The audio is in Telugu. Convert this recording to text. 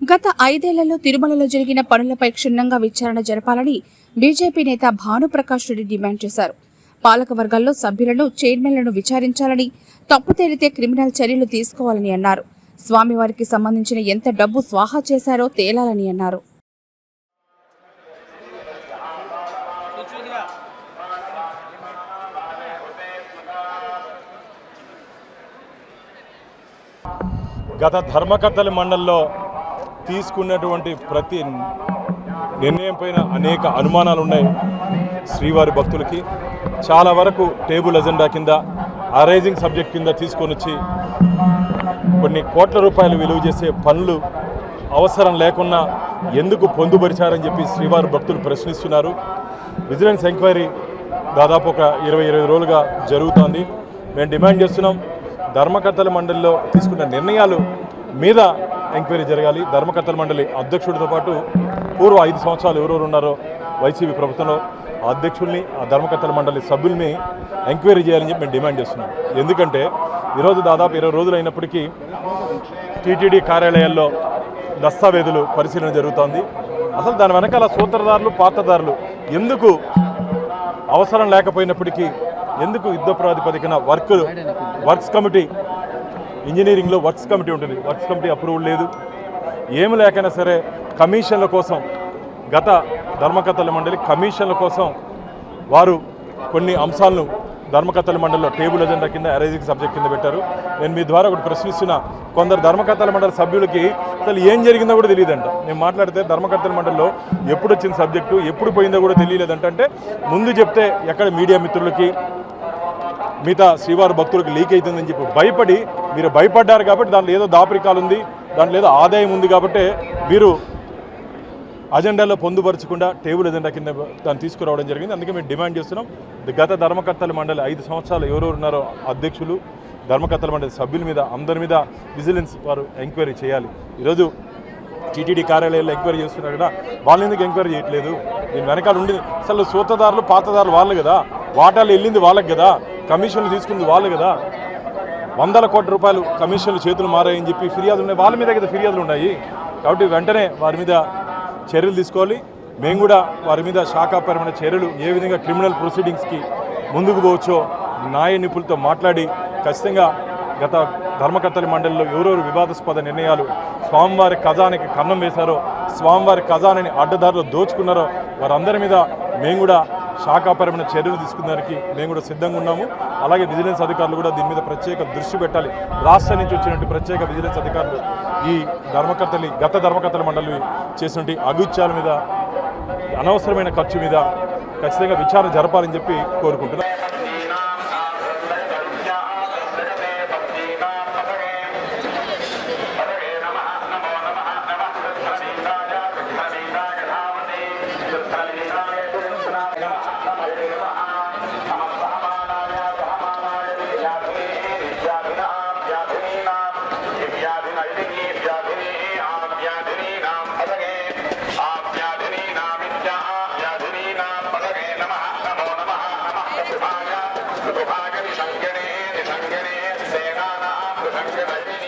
గత ఐదేళ్ళలో తిరుమలలో జరిగిన పనులపై క్షుణ్ణంగా విచారణ జరపాలని బీజేపీ నేత భానుప్రకాష్ రెడ్డి డిమాండ్ చేశారు. పాలక వర్గాల్లో సభ్యులను చైర్మన్లను విచారించాలని తప్పు తేలితే క్రిమినల్ చర్యలు తీసుకోవాలని అన్నారు. స్వామివారికి సంబంధించిన ఎంత డబ్బు స్వాహా చేశారో తేలాలని అన్నారు. గత ధర్మకర్తల మండలిలో తీసుకున్నటువంటి ప్రతి నిర్ణయం పైన అనేక అనుమానాలు ఉన్నాయి శ్రీవారి భక్తులకి. చాలా వరకు టేబుల్ అజెండా కింద అరైజింగ్ సబ్జెక్ట్ కింద తీసుకొని వచ్చి కొన్ని కోట్ల రూపాయలు విలువ చేసే పనులు అవసరం లేకున్నా ఎందుకు పొందుపరిచారని చెప్పి శ్రీవారి భక్తులు ప్రశ్నిస్తున్నారు. విజిలెన్స్ ఎంక్వైరీ దాదాపు ఒక ఇరవై ఇరవై రోజులుగా జరుగుతోంది. మేము డిమాండ్ చేస్తున్నాం ధర్మకర్తల మండలిలో తీసుకున్న నిర్ణయాలు మీద ఎంక్వైరీ జరగాలి. ధర్మకర్తల మండలి అధ్యక్షుడితో పాటు పూర్వ ఐదు సంవత్సరాలు ఎవరెవరు ఉన్నారో వైసీపీ ప్రభుత్వంలో ఆ అధ్యక్షుల్ని ఆ ధర్మకర్తల మండలి సభ్యుల్ని ఎంక్వైరీ చేయాలని చెప్పి మేము డిమాండ్ చేస్తున్నాం. ఎందుకంటే ఈరోజు దాదాపు ఇరవై రోజులు అయినప్పటికీ టీటీడీ కార్యాలయాల్లో దస్తావేజులు పరిశీలన జరుగుతోంది. అసలు దాని వెనకాల సూత్రధారులు పాత్రధారులు ఎందుకు అవసరం లేకపోయినప్పటికీ ఎందుకు యుద్ధ ప్రాతిపదికన వర్క్ వర్క్స్ కమిటీ ఇంజనీరింగ్లో వర్క్స్ కమిటీ ఉంటుంది. వర్క్స్ కమిటీ అప్రూవల్ లేదు. ఏమి లేకైనా సరే కమిషన్ల కోసం గత ధర్మకర్తల మండలి కమిషన్ల కోసం వారు కొన్ని అంశాలను ధర్మకర్తల మండలిలో టేబుల్ ఎజెండా కింద అరైజింగ్ సబ్జెక్ట్ కింద పెట్టారు. నేను మీ ద్వారా ఒకటి ప్రశ్నిస్తున్న కొందరు ధర్మకర్తల మండలి సభ్యులకి అసలు ఏం జరిగిందో కూడా తెలియదంట. నేను మాట్లాడితే ధర్మకర్తల మండలిలో ఎప్పుడు వచ్చిన సబ్జెక్టు ఎప్పుడు పోయిందో కూడా తెలియలేదంట. అంటే ముందు చెప్తే ఎక్కడ మీడియా మిత్రులకి మిగతా శ్రీవారి భక్తులకు లీక్ అవుతుందని చెప్పి భయపడి మీరు భయపడ్డారు కాబట్టి దాంట్లో ఏదో దాపరికాలు ఉంది దాంట్లో ఏదో ఆదాయం ఉంది కాబట్టి మీరు అజెండాలో పొందుపరచకుండా టేబుల్ ఎజెండా కింద దాన్ని తీసుకురావడం జరిగింది. అందుకే మేము డిమాండ్ చేస్తున్నాం. గత ధర్మకర్తల మండలి ఐదు సంవత్సరాలు ఎవరెవరు ఉన్నారో అధ్యక్షులు ధర్మకర్తల మండలి సభ్యుల మీద అందరి మీద విజిలెన్స్ వారు ఎంక్వైరీ చేయాలి. ఈరోజు టీటీడీ కార్యాలయాల్లో ఎంక్వైరీ చేస్తున్నారు కదా వాళ్ళు ఎందుకు ఎంక్వైరీ చేయట్లేదు? దీని వెనకాల ఉండి అసలు సూతదారులు పాతదారులు వాళ్ళు కదా. వాటాలు వెళ్ళింది వాళ్ళకి కదా. కమిషన్లు తీసుకుంది వాళ్ళు కదా. వందల కోట్ల రూపాయలు కమిషన్లు చేతులు మారాయని చెప్పి ఫిర్యాదులు ఉన్నాయి. వాళ్ళ మీద కదా ఫిర్యాదులు ఉన్నాయి. కాబట్టి వెంటనే వారి మీద చర్యలు తీసుకోవాలి. మేము కూడా వారి మీద శాఖాపరమైన చర్యలు ఏ విధంగా క్రిమినల్ ప్రొసీడింగ్స్కి ముందుకు పోవచ్చో న్యాయ నిపుణులతో మాట్లాడి ఖచ్చితంగా గత ధర్మకర్తల మండలిలో ఎవరెవరు వివాదాస్పద నిర్ణయాలు స్వామివారి ఖజానాకి కన్నం వేశారో స్వామివారి ఖజానాని అడ్డదారిలో దోచుకున్నారో వారందరి మీద మేము కూడా శాఖాపరమైన చర్యలు తీసుకునేదానికి మేము కూడా సిద్ధంగా ఉన్నాము. అలాగే విజిలెన్స్ అధికారులు కూడా దీని మీద ప్రత్యేక దృష్టి పెట్టాలి. రాష్ట్రం నుంచి వచ్చినట్టు ప్రత్యేక విజిలెన్స్ అధికారులు ఈ ధర్మకర్తలి గత ధర్మకర్తల మండలి చేసినటువంటి అగుత్యాల మీద అనవసరమైన ఖర్చు మీద ఖచ్చితంగా విచారణ జరపాలని చెప్పి కోరుకుంటున్నాను Yeah, I think.